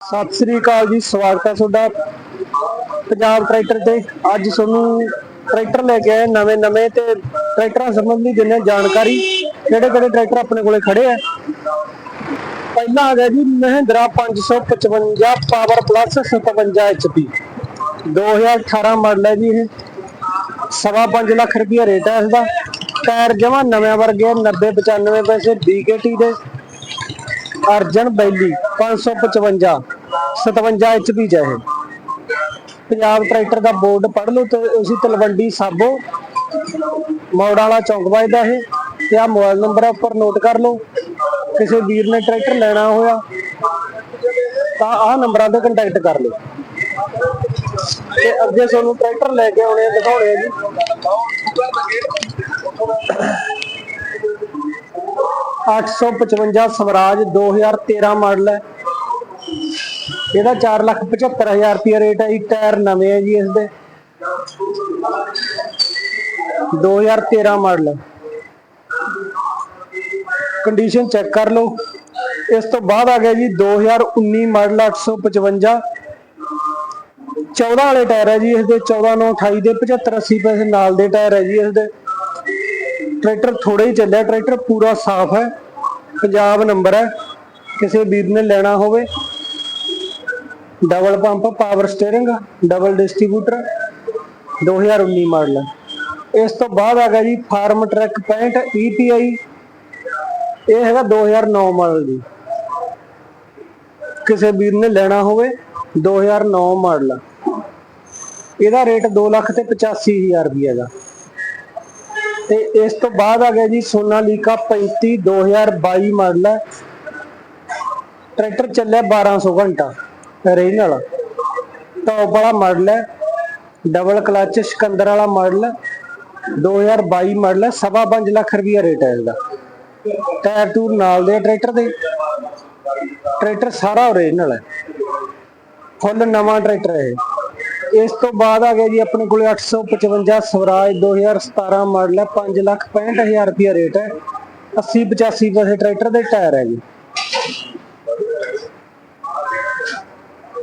ਸਤਿ ਸ੍ਰੀ ਅਕਾਲ ਜੀ, ਸਵਾਗਤ ਹੈ ਤੁਹਾਡਾ ਪੰਜਾਬ ਟਰੈਕਟਰ ਤੇ। ਅੱਜ ਤੁਹਾਨੂੰ ਟਰੈਕਟਰ ਲੈ ਕੇ ਆਏ ਨਵੇਂ ਨਵੇਂ ਤੇ ਟਰੈਕਟਰਾਂ ਸੰਬੰਧੀ ਦਿੰਦੇ ਜਾਣਕਾਰੀ, ਕਿਹੜੇ ਕਿਹੜੇ ਟਰੈਕਟਰ ਆਪਣੇ ਕੋਲੇ ਖੜੇ ਆ। ਪਹਿਲਾ ਆ ਗਿਆ ਜੀ Mahindra 555 power plus 57 HP 2018 model ਹੈ ਜੀ ਇਹ। ਸਵਾ ਪੰਜ ਲੱਖ ਰੁਪਏ ਰੇਟ ਹੈ ਇਸਦਾ। ਟਾਇਰ ਜਮਾ ਨਵੇਂ ਵਰਗੇ 90 95 ਪੈਸੇ BKT ਦੇ। ਅਰਜਨ ਬੈਲੀ 555 57 HP ਚ ਪੰਜਾਬ ਟਰੈਕਟਰ ਦਾ ਬੋਰਡ ਪੜ੍ਹ ਲਓ ਤੇ ਉਸੇ ਤਲਵੰਡੀ ਸਾਬੋ ਮੌੜ ਵਾਲਾ ਚੌਂਕ ਵੱਜਦਾ ਇਹ ਤੇ ਆ ਮੋਬਾਈਲ ਨੰਬਰ ਉੱਪਰ ਨੋਟ ਕਰ ਲਓ। ਕਿਸੇ ਵੀਰ ਨੇ ਟਰੈਕਟਰ ਲੈਣਾ ਹੋਇਆ ਤਾਂ ਆਹ ਨੰਬਰਾਂ ਤੇ ਕੰਟੈਕਟ ਕਰ ਲਓ। ਤੇ ਅੱਗੇ ਤੁਹਾਨੂੰ ਟਰੈਕਟਰ ਲੈ ਕੇ ਆਉਣੇ ਆ, ਦਿਖਾਉਣੇ ਆ ਜੀ। 855 ਸਵਰਾਜ 2013 ਮਾਡਲ ਹੈ। ਇਹਦਾ 475000 ਰੁਪਏ ਰੇਟ ਹੈ ਜੀ, ਟਾਇਰ ਨਵੇਂ ਹੈ ਜੀ ਇਸ ਦੇ। 2013 ਮਾਡਲ ਕੰਡੀਸ਼ਨ ਚੈੱਕ ਕਰ ਲਓ। ਇਸ ਤੋਂ ਬਾਅਦ ਆ ਗਿਆ ਜੀ 2019 ਮਾਡਲ 855 14 ਵਾਲੇ ਟਾਇਰ ਹੈ ਜੀ ਇਸ ਦੇ 14 9 28 ਦੇ 75 80 ਪੈਸੇ ਨਾਲ ਦੇ ਟਾਇਰ ਹੈ ਜੀ ਇਸ ਦੇ। ਟਰੈਕਟਰ ਥੋੜਾ ਹੀ ਚੱਲਿਆ, ਟਰੈਕਟਰ ਪੂਰਾ ਸਾਫ਼ ਹੈ, ਪੰਜਾਬ ਨੰਬਰ ਹੈ, ਕਿਸੇ ਵੀਰ ਨੇ ਲੈਣਾ ਹੋਵੇ। Double pump power steering double distributor 2019 model ਇਸ ਤੋਂ ਬਾਅਦ ਆ ਗਿਆ ਜੀ ਫਾਰਮ ਟਰੈਕ 65 EPI ਇਹ ਹੈਗਾ 2009 ਮਾਡਲ ਜੀ। ਕਿਸੇ ਵੀਰ ਨੇ ਲੈਣਾ ਹੋਵੇ 2009 ਮਾਡਲ ਇਹਦਾ ਰੇਟ 2 ਲੱਖ ਤੇ 85000 ਰੁਪਏ ਦਾ ਤੇ ਇਸ ਤੋਂ ਬਾਅਦ ਆ ਗਿਆ ਜੀ ਸੋਨਾਲੀਕਾ 35 2022 ਮਾਡਲ ਹੈ। ਟਰੈਕਟਰ ਚੱਲਿਆ 1200 ਘੰਟਾ ਰੀਜਨਲ ਟੌਪ ਵਾਲਾ ਮਾਡਲ ਹੈ। ਡਬਲ ਕਲਚ ਸਿਕੰਦਰ ਵਾਲਾ ਮਾਡਲ ਹੈ। 2022 ਮਾਡਲ ਹੈ। ਸਵਾ ਪੰਜ ਲੱਖ ਰੁਪਇਆ ਰੇਟ ਹੈ ਇਹਦਾ। ਟਾਇਰ ਟੂਰ ਨਾਲ ਦੇ ਟਰੈਕਟਰ ਦੇ। ਟਰੈਕਟਰ ਸਾਰਾ ਓਰੀਜਨਲ ਹੈ। ਫੁੱਲ ਨਵਾਂ ਟਰੈਕਟਰ ਹੈ ਇਹ। ਇਸ ਤੋਂ ਬਾਅਦ ਆ ਗਿਆ ਜੀ ਆਪਣੇ ਕੋਲੇ 855 ਸਵਰਾਜ 2017 ਮਾਡਲ ਹੈ 5 ਲੱਖ 65000 ਰੁਪਏ ਰੇਟ ਹੈ। 80 85 ਪੈਸੇ ਟਰੈਕਟਰ ਦੇ ਟਾਇਰ ਹੈ ਜੀ।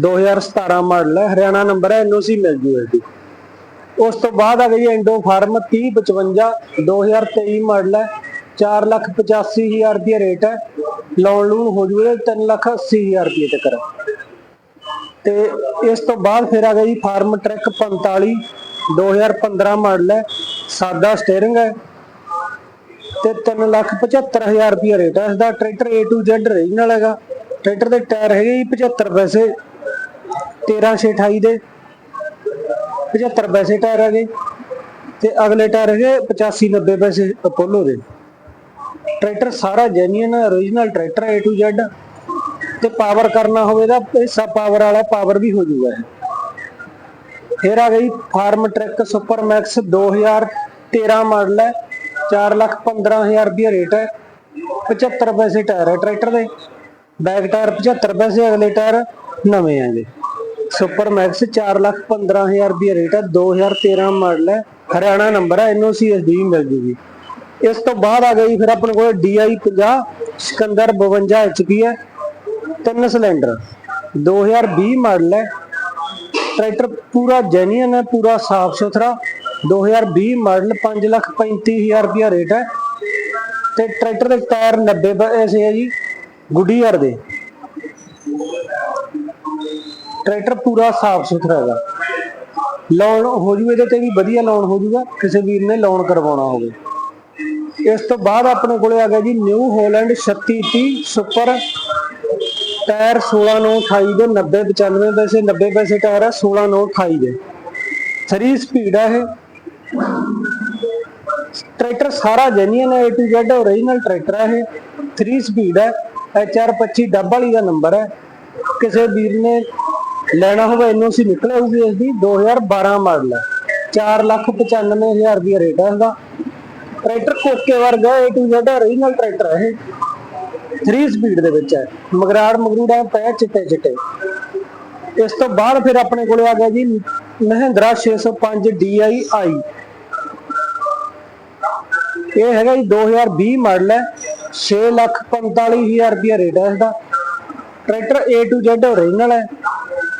2017 ਮਾਡਲ ਹੈ, ਹਰਿਆਣਾ ਨੰਬਰ ਹੈ, ਐਨਓਸੀ ਮਿਲ ਜੂ ਇਹਦੀ। ਉਸ ਤੋਂ ਬਾਅਦ ਆ ਗਈ ਇੰਡੋ ਫਾਰਮ 3055 2023 ਮਾਡਲ ਹੈ 4 ਲੱਖ 85000 ਰੁਪਏ ਰੇਟ ਹੈ। ਲੋਨ ਲੂਨ ਹੋ ਜੂਗਾ 3 ਲੱਖ 80000 ਰੁਪਏ ਤੱਕ ਤੇ ਇਸ ਤੋਂ ਬਾਅਦ ਫਿਰ ਆ ਗਿਆ ਜੀ ਫਾਰਮ ਟਰੈਕ 45 2015 ਮਾਡਲ ਹੈ, ਸਾਦਾ ਸਟੀਅਰਿੰਗ ਹੈ ਤੇ 3 ਲੱਖ 75000 ਰੁਪਏ ਰੇਟ ਹੈ। ਇਸ ਦਾ tractor A to Z original ਹੈਗਾ। ਟਰੈਕਟਰ ਦੇ ਟਾਇਰ ਹੈਗੇ ਜੀ 75 ਪੈਸੇ 1328 ਦੇ 75 ਪੈਸੇ ਟਾਇਰ ਹੈਗੇ। ਤੇ ਅਗਲੇ ਟਾਇਰ ਹੈਗੇ 85 90 ਪੈਸੇ ਅਪੋਲੋ ਦੇ। ਟਰੈਕਟਰ ਸਾਰਾ genuine original tractor A to Z ਤੇ ਪਾਵਰ ਕਰਨਾ ਹੋਵੇ ਤਾਂ ਹਿੱਸਾ ਪਾਵਰ ਵਾਲਾ ਪਾਵਰ ਵੀ ਹੋ ਜਾਊਗਾ ਫਿਰ ਆ ਗਈ Farmtrac super max 2013 model ਹੈ 4 ਲੱਖ 15000 ਰੁਪਏ ਰੇਟ ਹੈ। 75 ਪੈਸੇ ਟਾਇਰ ਹੈ ਟਰੈਕਟਰ ਦੇ। ਬੈਕ ਟਾਇਰ 75 ਪੈਸੇ, ਅਗਲੇ ਟਾਇਰ ਨਵੇਂ ਆ ਜੀ। ਸੁਪਰ ਮੈਕਸ 4 ਲੱਖ 15000 ਰੁਪਏ ਰੇਟ ਹੈ 2013 ਮਾਡਲ ਹੈ। ਹਰਿਆਣਾ ਨੰਬਰ ਹੈ ਐਨਓਸੀ ਐਸਡੀ ਮਿਲ ਜੂਗੀ। ਇਸ ਤੋਂ ਬਾਅਦ ਆ ਗਈ ਫਿਰ ਆਪਣੇ ਕੋਲ DI 50 ਸਿਕੰਦਰ 52 HP ਹੈ। ਤਿੰਨ ਸਿਲੰਡਰ 2020 ਮਾਡਲ ਹੈ। ਟਰੈਕਟਰ ਪੂਰਾ ਜੈਨੂਇਨ ਹੈ, ਪੂਰਾ ਸਾਫ਼ ਸੁਥਰਾ। 2020 ਮਾਡਲ 5 ਲੱਖ 35000 ਰੁਪਇਆ ਰੇਟ ਹੈ। ਤੇ ਟਰੈਕਟਰ ਦੇ ਟਾਇਰ 90 ਪੈਸੇ ਹੈ ਜੀ ਗੁੱਡੀਅਰ ਦੇ। ਟਰੈਕਟਰ ਪੂਰਾ ਸਾਫ਼ ਸੁਥਰਾ ਹੈਗਾ। ਲੋਨ ਹੋ ਜੂ, ਇਹਦੇ ਤੇ ਵੀ ਵਧੀਆ ਲੋਨ ਹੋ ਜੂਗਾ, ਕਿਸੇ ਵੀਰ ਨੇ ਲੋਨ ਕਰਵਾਉਣਾ ਹੋਵੇ। ਇਸ ਤੋਂ ਬਾਅਦ ਆਪਣੇ ਕੋਲੇ ਆ ਗਿਆ ਜੀ ਨਿਊ ਹੋਲੈਂਡ 3630 ਸੁਪਰ ਟਾਇਰ 16 9 28 ਦੇ 90 95 ਪੈਸੇ 90 ਪੈਸੇ ਟਾਇਰ ਹੈ 16 9 28 ਦੇ। 3 ਸਪੀਡ ਹੈ ਇਹ। ਟਰੈਕਟਰ ਸਾਰਾ ਜੈਨੂਇਨ ਹੈ A to Z original tractor ਹੈ ਇਹ। 3 ਸਪੀਡ ਹੈ HR 25 ਡੱਬ ਵਾਲੀ ਦਾ ਨੰਬਰ ਹੈ ਕਿਸੇ ਵੀਰ ਨੇ ਲੈਣਾ ਹੋਵੇ ਐਨਓਸੀ ਨਿਕਲੇ ਹੋਊਗੀ ਇਸ ਦੀ 2012 ਮਾਡਲ ਹੈ 4 ਲੱਖ 95000 ਰੁਪਏ ਰੇਟ ਹੈ ਇਹਦਾ। ਟਰੈਕਟਰ ਕੋਕੇ ਵਰਗਾ, A to Z original tractor ਹੈ ਇਹ। 3 ਸਪੀਡ ਦੇ ਵਿੱਚ ਹੈ। ਮਗਰਾੜ ਮਗਰੂੜਾ ਪੈ ਚਿੱਟੇ ਚਿੱਟੇ। ਇਸ ਤੋਂ ਬਾਅਦ ਫਿਰ ਆਪਣੇ ਕੋਲ ਆ ਗਿਆ ਜੀ ਮਹਿੰਦਰਾ 605 DI i ਇਹ ਹੈਗਾ ਜੀ 2020 ਮਾਡਲ ਹੈ। 6 ਲੱਖ 45000 ਰੁਪਏ ਰੇਟ ਹੈ ਇਸਦਾ tractor A to Z original ਹੈ।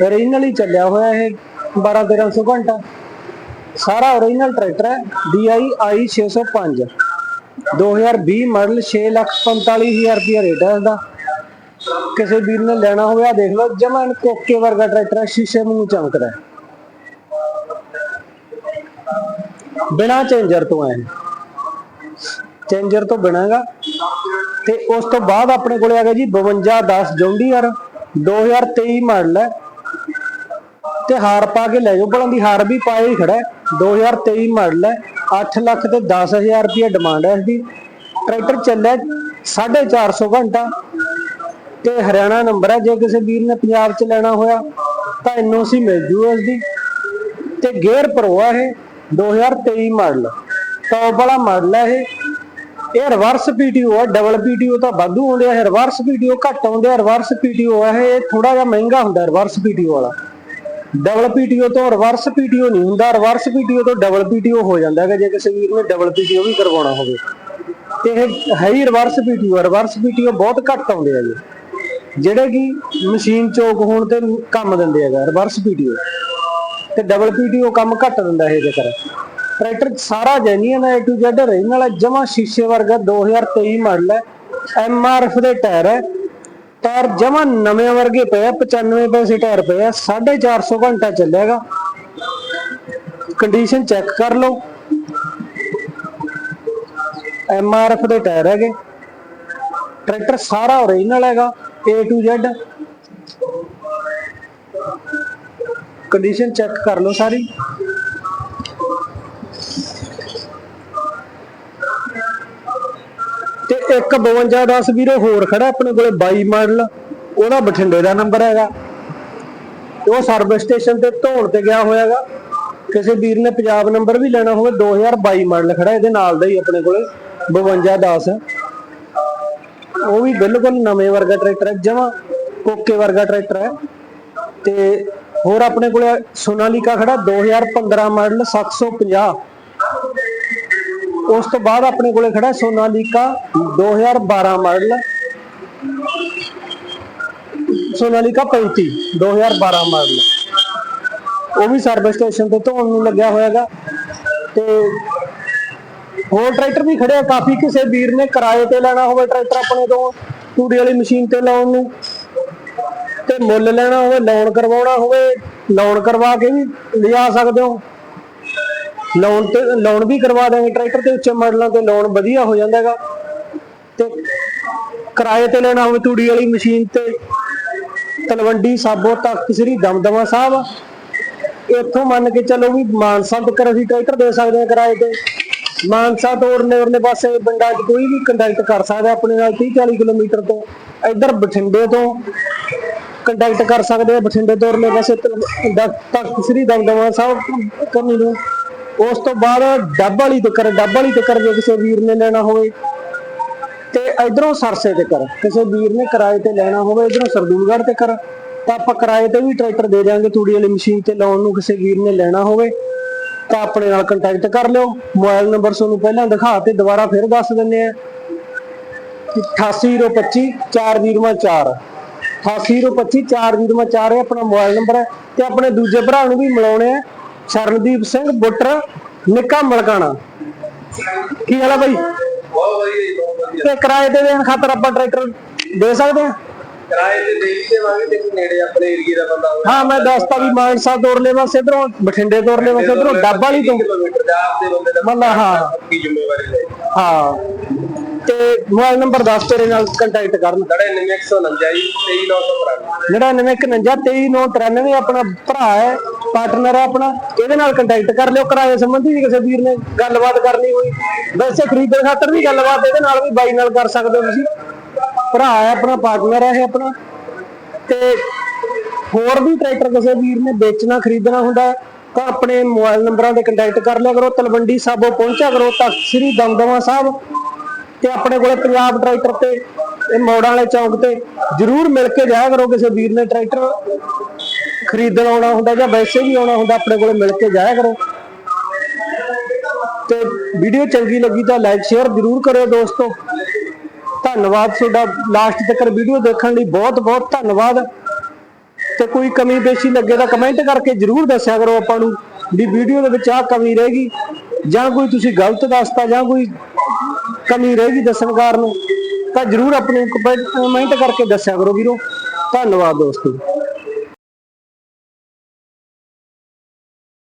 ਓਰੀਜਨਲ ਹੀ ਚੱਲਿਆ ਹੋਇਆ ਇਹ 12 1300 ਘੰਟਾ। ਸਾਰਾ ਓਰੀਜਨਲ ਟਰੈਕਟਰ ਹੈ। DI i 605 2020 ਮਾਡਲ 645000 ਰੁਪਏ ਰੇਟ ਹੈ ਇਹਦਾ ਕਿਸੇ ਵੀਰ ਨੇ ਲੈਣਾ ਹੋਵੇ, ਆ ਦੇਖ ਲਓ ਜਮਨ ਕੋਕੇ ਵਰਗਾ ਟਰੈਕਟਰ ਹੈ ਸ਼ੀਸ਼ੇ ਵਾਂਗੂ ਚਮਕਦਾ ਬਿਨਾ ਚੇਂਜਰ ਤੋਂ ਹੈ ਚੇਂਜਰ ਤੋਂ ਬਣਾਗਾ। ਤੇ ਉਸ ਤੋਂ ਬਾਅਦ ਆਪਣੇ ਕੋਲੇ ਆ ਗਿਆ ਜੀ 5210 ਜੌਂਡੀਅਰ 2023 ਮਾਡਲ ਹੈ। ਤੇ ਹਾਰ ਪਾ ਕੇ ਲੈ ਜਾਓ ਭਲਾਂ ਦੀ ਹਾਰ ਵੀ ਪਾਏ ਹੀ ਖੜਾ ਹੈ। 2023 ਮਾਡਲ ਹੈ। 8 ਲੱਖ ਤੇ 10000 ਰੁਪਏ ਡਿਮਾਂਡ ਹੈ ਇਸਦੀ। ਟਰੈਕਟਰ ਚੱਲਿਆ 450 ਘੰਟਾ ਤੇ ਹਰਿਆਣਾ ਨੰਬਰ ਹੈ। ਜੇ ਕਿਸੇ ਵੀਰ ਨੇ ਪੰਜਾਬ 'ਚ ਲੈਣਾ ਹੋਇਆ ਤਾਂ ਐਨਓਸੀ ਮਿਲ ਜੂ ਇਸਦੀ। ਤੇ ਗੇਅਰ ਪ੍ਰੋ ਆ ਇਹ 2023 ਮਾਡਲ ਟੌਪ ਵਾਲਾ ਮਾਡਲ ਹੈ ਇਹ। ਇਹ ਰਿਵਰਸ ਪੀਟੀਓ ਆ ਡਬਲ ਪੀਟੀਓ ਤਾਂ ਵਾਧੂ ਆਉਂਦੇ ਆ। ਰਿਵਰਸ ਪੀਟੀਓ ਘੱਟ ਆਉਂਦੇ ਆ। ਰਿਵਰਸ ਪੀਟੀਓ ਹੈ ਇਹ ਥੋੜਾ ਜਿਹਾ ਮਹਿੰਗਾ ਹੁੰਦਾ ਰਿਵਰਸ ਪੀਟੀਓ ਵਾਲਾ। ਡਬਲ ਪੀਟੀਓ ਤੋਂ ਰਿਵਰਸ ਪੀਟੀਓ ਨਹੀਂ ਹੁੰਦਾ। ਰਿਵਰਸ ਪੀਟੀਓ ਤੋਂ ਡਬਲ ਪੀਟੀਓ ਹੋ ਜਾਂਦਾ ਹੈਗਾ, ਜੇ ਕਿਸੇ ਵੀਰ ਨੇ ਡਬਲ ਪੀਟੀਓ ਵੀ ਕਰਵਾਉਣਾ ਹੋਵੇ। ਤੇ ਇਹ ਹੈ ਹੀ ਰਿਵਰਸ ਪੀਟੀਓ ਰਿਵਰਸ ਪੀਟੀਓ ਬਹੁਤ ਘੱਟ ਆਉਂਦੇ ਆ ਜੀ। ਜਿਹੜੇ ਕਿ ਮਸ਼ੀਨ ਚੋਕ ਹੋਣ ਤੇ ਕੰਮ ਦਿੰਦੇ ਹੈਗਾ ਰਿਵਰਸ ਪੀਟੀਓ ਤੇ ਡਬਲ ਪੀਟੀਓ ਕੰਮ ਘੱਟ ਦਿੰਦਾ ਇਹ ਜੇਕਰ। ਟਰੈਕਟਰ ਸਾਰਾ ਜੈਨੂਇਨ ਹੈ A to Z ਓਰੀਜਨਲ ਹੈ ਜਮਾ ਸ਼ੀਸ਼ੇ ਵਰਗਾ 2023 ਮਾਡਲ ਹੈ। ਐਮਆਰਐਫ ਦੇ ਟਾਇਰ ਹੈ। ਟਾਇਰ ਜਮਾ ਨਵੇਂ ਵਰਗੇ ਪਏ ਆ 95 ਪੈਸੇ ਟਾਇਰ ਪਏ ਆ 450 ਘੰਟਾ ਚੱਲੇਗਾ। ਕੰਡੀਸ਼ਨ ਚੈੱਕ ਕਰ ਲਓ। ਐਮ ਆਰ ਐਫ ਦੇ ਟਾਇਰ ਹੈਗੇ। ਟਰੈਕਟਰ ਸਾਰਾ ਓਰੀਜਨਲ ਹੈਗਾ, A to Z condition check ਕਰ ਲਓ ਸਾਰੀ ਤੇ ਇੱਕ 5210 ਵੀਰੇ, ਹੋਰ ਖੜਾ ਆਪਣੇ ਕੋਲੇ 22 ਮਾਡਲ। ਉਹਦਾ ਬਠਿੰਡੇ ਦਾ ਨੰਬਰ ਹੈਗਾ। ਉਹ ਸਰਵਿਸ ਸਟੇਸ਼ਨ ਤੇ ਧੋਣ ਤੇ ਗਿਆ ਹੋਇਆਗਾ। ਕਿਸੇ ਵੀਰ ਨੇ ਪੰਜਾਬ ਨੰਬਰ ਵੀ ਲੈਣਾ ਹੋਵੇ 2022 ਮਾਡਲ ਖੜਾ, ਇਹਦੇ ਨਾਲ ਦਾ ਹੀ ਆਪਣੇ ਕੋਲੇ 5210 ਉਹ ਵੀ ਬਿਲਕੁਲ ਨਵੇਂ ਵਰਗਾ ਟਰੈਕਟਰ ਹੈ, ਜਮਾ ਕੋਕੇ ਵਰਗਾ ਟਰੈਕਟਰ ਹੈ। ਤੇ ਹੋਰ ਆਪਣੇ ਕੋਲੇ ਸੋਨਾਲੀਕਾ ਖੜਾ 2015 ਮਾਡਲ 750 ਉਸ ਤੋਂ ਬਾਅਦ ਆਪਣੇ ਕੋਲੇ ਖੜਾ ਸੋਨਾਲੀਕਾ 2012 ਮਾਡਲ। ਸੋਨਾਲੀਕਾ 35 2012 ਮਾਡਲ। ਉਹ ਵੀ ਸਰਵਿਸ ਸਟੇਸ਼ਨ ਤੇ ਧੋਣ ਨੂੰ ਲੱਗਿਆ ਹੋਇਆਗਾ। ਤੇ ਹੋਰ ਟਰੈਕਟਰ ਵੀ ਖੜਿਆ ਕਾਫੀ ਕਿਸੇ ਵੀਰ ਨੇ ਕਿਰਾਏ ਤੇ ਲੈਣਾ ਹੋਵੇ ਟਰੈਕਟਰ ਆਪਣੇ ਤੋਂ, ਤੂੜੀ ਵਾਲੀ ਮਸ਼ੀਨ ਤੇ ਲਾਉਣ ਨੂੰ। ਤੇ ਮੁੱਲ ਲੈਣਾ ਹੋਵੇ ਲੋਨ ਕਰਵਾਉਣਾ ਹੋਵੇ ਲੋਨ ਕਰਵਾ ਕੇ ਵੀ ਲਿਆ ਸਕਦੇ ਹੋ। ਲੋਨ ਤੇ ਲੋਨ ਵੀ ਕਰਵਾ ਦਾਂਗੇ ਟਰੈਕਟਰ ਤੇ ਉੱਚੇ ਮਾਡਲਾਂ ਤੇ ਲੋਨ ਵਧੀਆ ਹੋ ਜਾਂਦਾ ਹੈਗਾ ਤੇ ਕਿਰਾਏ ਤੇ ਲੈਣਾ ਹੋਵੇ ਤੂੜੀ ਵਾਲੀ ਮਸ਼ੀਨ ਤੇ, ਤਲਵੰਡੀ, ਸਾਬੋ ਤੱਕ ਸ੍ਰੀ ਦਮਦਮਾ ਸਾਹਿਬ। ਇੱਥੋਂ ਮੰਨ ਕੇ ਚੱਲੋ ਵੀ ਮਾਨਸਾ ਤੱਕ ਅਸੀਂ ਟਰੈਕਟਰ ਦੇ ਸਕਦੇ ਹਾਂ ਕਿਰਾਏ ਤੇ। ਮਾਨਸਾ ਤੋਂ ਉਰਲੇ ਉਰਲੇ ਪਾਸੇ ਪਿੰਡਾਂ 'ਚ ਕੋਈ ਵੀ ਕੰਟੈਕਟ ਕਰ ਸਕਦਾ ਆਪਣੇ ਨਾਲ 30 40 ਕਿਲੋਮੀਟਰ ਤੋਂ। ਇੱਧਰ ਬਠਿੰਡੇ ਤੋਂ ਕੰਟੈਕਟ ਕਰ ਸਕਦੇ ਆ ਬਠਿੰਡੇ ਤੋਂ ਉਰਲੇ ਪਾਸੇ ਤੱਕ ਸ੍ਰੀ ਦਮਦਮਾ ਸਾਹਿਬ ਕਰਨੀ ਨੂੰ। ਉਸ ਤੋਂ ਬਾਅਦ ਡੱਬ ਵਾਲੀ ਤੱਕਰ ਡੱਬ ਵਾਲੀ ਤੱਕਰ ਜੇ ਕਿਸੇ ਵੀਰ ਨੇ ਲੈਣਾ ਹੋਵੇ। ਤੇ ਇਧਰੋਂ ਸਰਸੇ ਤੇ ਕਰ, ਕਿਸੇ ਵੀਰ ਨੇ ਕਿਰਾਏ ਤੇ ਲੈਣਾ ਹੋਵੇ, ਇਧਰੋਂ ਸਰਦੂਲਗੜ੍ਹ ਤੇ ਕਰ। ਤਾਂ ਆਪਾਂ ਕਿਰਾਏ ਤੇ ਵੀ ਟਰੈਕਟਰ ਦੇ ਦਿਆਂਗੇ, ਤੂੜੀ ਵਾਲੀ ਮਸ਼ੀਨ ਤੇ ਲਾਉਣ ਨੂੰ ਕਿਸੇ ਵੀਰ ਨੇ ਲੈਣਾ ਹੋਵੇ। ਤਾਂ ਆਪਣੇ ਨਾਲ ਕੰਟੈਕਟ ਕਰ ਲਿਓ। ਮੋਬਾਈਲ ਨੰਬਰ ਤੁਹਾਨੂੰ ਪਹਿਲਾਂ ਦਿਖਾ ਤੇ ਦੁਬਾਰਾ ਫਿਰ ਦੱਸ ਦਿੰਨੇ ਆ। 88025 4004 88025 4004 ਇਹ ਆਪਣਾ ਮੋਬਾਈਲ ਨੰਬਰ ਹੈ। ਤੇ ਆਪਣੇ ਦੂਜੇ ਭਰਾ ਨੂੰ ਵੀ ਮਿਲਾਉਣੇ ਆ। ਸ਼ਰਨਦੀਪ ਸਿੰਘ ਬੁੱਟਰ ਨਿੱਕਾ ਮਲਕਾਣਾ। ਕੀ ਹਾਲ ਆ ਬਾਈ? ਬਹੁਤ ਵਧੀਆ ਜੀ, ਬਹੁਤ ਵਧੀਆ। ਤੇ ਕਿਰਾਏ ਤੇ ਦੇਣ ਖਾਤਰ ਆਪਾਂ ਟਰੈਕਟਰ ਦੇ ਸਕਦੇ ਹਾਂ? ਕਿਰਾਏ ਤੇ ਦੇ ਵੀ ਦੇਵਾਂਗੇ ਤੇ ਕੋਈ ਨੇੜੇ ਆਪਣੇ ਏਰੀਏ ਦਾ ਬੰਦਾ ਹੋਵੇ। ਹਾਂ ਮੈਂ ਦੱਸਤਾ ਵੀ ਮਾਨਸਾ ਤੋਰਲੇ ਪਾਸੇ ਇਧਰੋਂ ਬਠਿੰਡੇ ਤੋਰਲੇ ਪਾਸੇ ਇਧਰੋਂ ਡੱਬ ਵਾਲੀ ਤੋਂ। ਕਿਲੋਮੀਟਰ ਦਾ ਆਪਦੇ ਬੰਦੇ ਦਾ ਮੱਲਾ ਹਾਂ। ਕੀ ਜ਼ਿੰਮੇਵਾਰੀ ਲੈ ਹਾਂ। ਤੇ ਮੋਬਾਈਲ ਨੰਬਰ ਦੱਸ ਤੇਰੇ ਨਾਲ ਕੰਟੈਕਟ ਕਰਨ। 99149 23993 ਜਿਹੜਾ 9951 ਆਪਣਾ ਭਰਾ ਹੈ ਪਾਰਟਨਰ ਹੈ ਆਪਣਾ, ਇਹਦੇ ਨਾਲ ਕੰਟੈਕਟ ਕਰ ਲਿਓ, ਕਿਰਾਏ ਸੰਬੰਧੀ ਵੀ ਕਿਸੇ ਵੀਰ ਨੇ ਗੱਲਬਾਤ ਕਰਨੀ ਹੋਈ। ਵੈਸੇ ਖਰੀਦਣ ਖਾਤਰ ਵੀ ਗੱਲਬਾਤ ਇਹਦੇ ਨਾਲ ਵੀ ਬਾਈ ਨਾਲ ਕਰ ਸਕਦੇ ਹੋ ਤੁਸੀਂ। ਭਰਾ ਹੈ ਆਪਣਾ ਪਾਰਟਨਰ ਹੈ ਇਹ ਆਪਣਾ। ਤੇ ਹੋਰ ਵੀ ਟਰੈਕਟਰ ਕਿਸੇ ਵੀਰ ਨੇ ਵੇਚਣਾ, ਖਰੀਦਣਾ ਹੁੰਦਾ ਤਾਂ ਆਪਣੇ ਮੋਬਾਈਲ ਨੰਬਰਾਂ ਤੇ ਕੰਟੈਕਟ ਕਰ ਲਿਆ ਕਰੋ। ਤਲਵੰਡੀ ਸਾਬੋ ਪਹੁੰਚਿਆ ਕਰੋ ਤਾਂ ਸ੍ਰੀ ਦਮਦਮਾ ਸਾਹਿਬ। ਤੇ ਆਪਣੇ ਕੋਲੇ ਪੰਜਾਬ ਟਰੈਕਟਰ ਤੇ, ਇਹ ਮੋੜਾਂ ਵਾਲੇ ਚੌਂਕ ਤੇ ਜਰੂਰ ਮਿਲ ਕੇ ਜਾਇਆ ਕਰੋ ਕਿਸੇ ਵੀਰ ਨੇ ਟਰੈਕਟਰ ਖਰੀਦਣ ਆਉਣਾ ਹੁੰਦਾ ਜਾਂ ਵੈਸੇ ਵੀ ਆਉਣਾ ਹੁੰਦਾ, ਆਪਣੇ ਕੋਲੇ ਮਿਲ ਕੇ ਜਾਇਆ ਕਰੋ। ਤੇ ਵੀਡੀਓ ਚੰਗੀ ਲੱਗੀ ਤਾਂ ਲਾਈਕ ਸ਼ੇਅਰ ਜਰੂਰ ਕਰਿਓ ਦੋਸਤੋ। ਧੰਨਵਾਦ ਤੁਹਾਡਾ ਲਾਸਟ ਤੱਕ ਵੀਡੀਓ ਦੇਖਣ ਲਈ ਬਹੁਤ ਬਹੁਤ ਧੰਨਵਾਦ। ਤੇ ਕੋਈ ਕਮੀ ਬੇਸ਼ੀ ਲੱਗੇ ਤਾਂ ਕਮੈਂਟ ਕਰਕੇ ਜਰੂਰ ਦੱਸਿਆ ਕਰੋ ਆਪਾਂ ਨੂੰ ਵੀ ਵੀਡੀਓ ਦੇ ਵਿੱਚ ਆਹ ਕਮੀ ਰਹੇਗੀ ਜਾਂ ਕੋਈ ਤੁਸੀਂ ਗਲਤ ਦੱਸਤਾ ਜਾਂ ਕੋਈ ਕਮੀ ਰਹੇਗੀ ਗਈ ਦੱਸਣ ਕਾਰਨ ਤਾਂ ਜਰੂਰ ਆਪਣੇ ਕਮੈਂਟ ਕਰਕੇ ਦੱਸਿਆ ਕਰੋ ਵੀਰੋ। ਧੰਨਵਾਦ ਦੋਸਤੋ।